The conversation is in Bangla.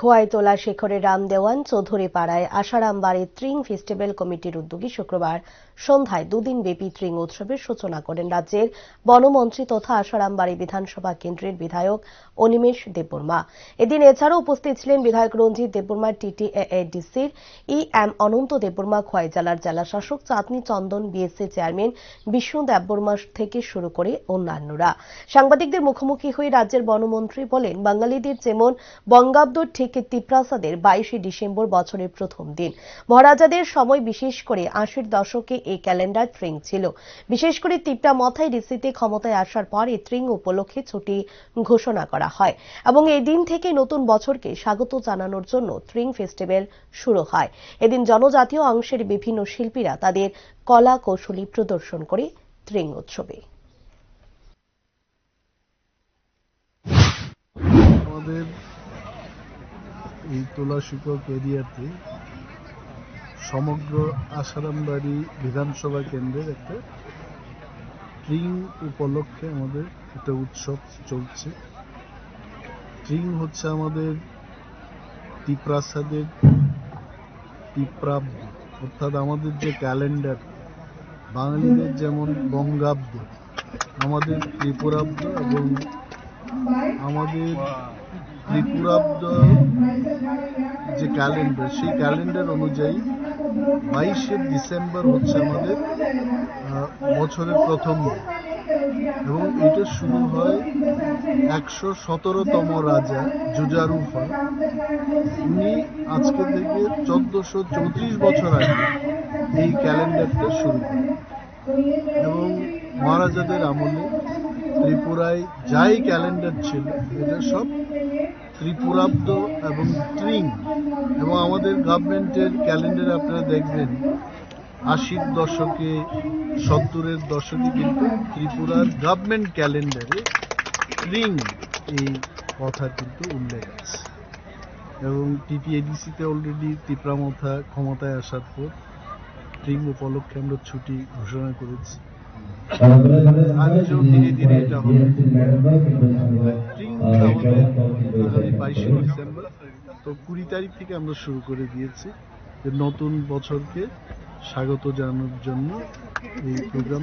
খোয়াইতলা শেখরের রাম দেওয়ান চৌধুরী পাড়ায় আশারাম বাড়ির ত্রিং ফেস্টিভ্যাল কমিটির উদ্যোগে শুক্রবার সন্ধ্যায় দুদিন ব্যাপী ত্রিং উৎসবের সূচনা করেন রাজ্যের বনমন্ত্রী তথা আশারাম বাড়ি বিধানসভা কেন্দ্রের বিধায়ক অনিমেষ দেববর্মা। এদিন এছাড়াও উপস্থিত ছিলেন বিধায়ক রঞ্জিত দেববর্মা টিটিএডিসির ই এম অনন্ত দেববর্মা খোয়াই জেলার জেলা শাসক চাঁদনি চন্দন বিএসসি চেয়ারম্যান বিষ্ণু দেববর্মা থেকে শুরু করে অন্যান্যরা। সাংবাদিকদের মুখোমুখি হয়ে রাজ্যের বনমন্ত্রী বলেন, বাঙালিদের যেমন বঙ্গাব্দ ঠিক তিপ্রাসাদের বাইশে ডিসেম্বর বছরের প্রথম দিন। মহারাজাদের সময় বিশেষ করে আশির দশকে এই ক্যালেন্ডার ট্রিং ছিল। বিশেষ করে তিপ্রা মথায় রিসিতে ক্ষমতায় আসার পর এই ট্রিং উপলক্ষে ছুটি ঘোষণা করা হয় এবং এই দিন থেকে নতুন বছরকে স্বাগত জানানোর জন্য ট্রিং ফেস্টিভ্যাল শুরু হয়। এদিন জনজাতীয় অংশের বিভিন্ন শিল্পীরা তাদের কলা কৌশলী প্রদর্শন করে ট্রিং উৎসবে আমাদের এই তোলা শিক্ষক এরিয়াতে সমগ্র আসারামবাড়ি বিধানসভা কেন্দ্রের একটা ট্রিং উপলক্ষে আমাদের একটা উৎসব চলছে। ট্রিং হচ্ছে আমাদের তিপ্রাসাদের তিপ্রাব্দ, অর্থাৎ আমাদের যে ক্যালেন্ডার, বাঙালিদের যেমন বঙ্গাব্দ, আমাদের ত্রিপুরাব্দ এবং আমাদের ত্রিপুরাব্দ যে ক্যালেন্ডার সেই ক্যালেন্ডার অনুযায়ী বাইশে ডিসেম্বর হচ্ছে আমাদের বছরের প্রথম এবং এটা শুরু হয় একশো সতেরোতম রাজা জুজারুফা উনি আজকে থেকে চোদ্দশো চৌত্রিশ বছর আগে এই ক্যালেন্ডারটা শুরু করেন। এবং মহারাজাদের আমলে ত্রিপুরায় যাই ক্যালেন্ডার ছিল, এটা সব ত্রিপুরাব্দ এবং ট্রিং এবং আমাদের গভর্নমেন্টের ক্যালেন্ডার আপনারা দেখবেন, আশির দশকে, সত্তরের দশকে কিন্তু ত্রিপুরার গভর্নমেন্ট ক্যালেন্ডারে ট্রিং এই কথা কিন্তু উল্লেখ আছে। এবং টিপিএডিসিতে অলরেডি ত্রিপুরামথা ক্ষমতায় আসার পর ট্রিং উপলক্ষে আমরা ছুটি ঘোষণা করেছি। আজও ধীরে ধীরে এটা হবে আগামী বাইশে ডিসেম্বর। তো কুড়ি তারিখ থেকে আমরা শুরু করে দিয়েছি নতুন বছরকে স্বাগত জানানোর জন্য এই প্রোগ্রাম।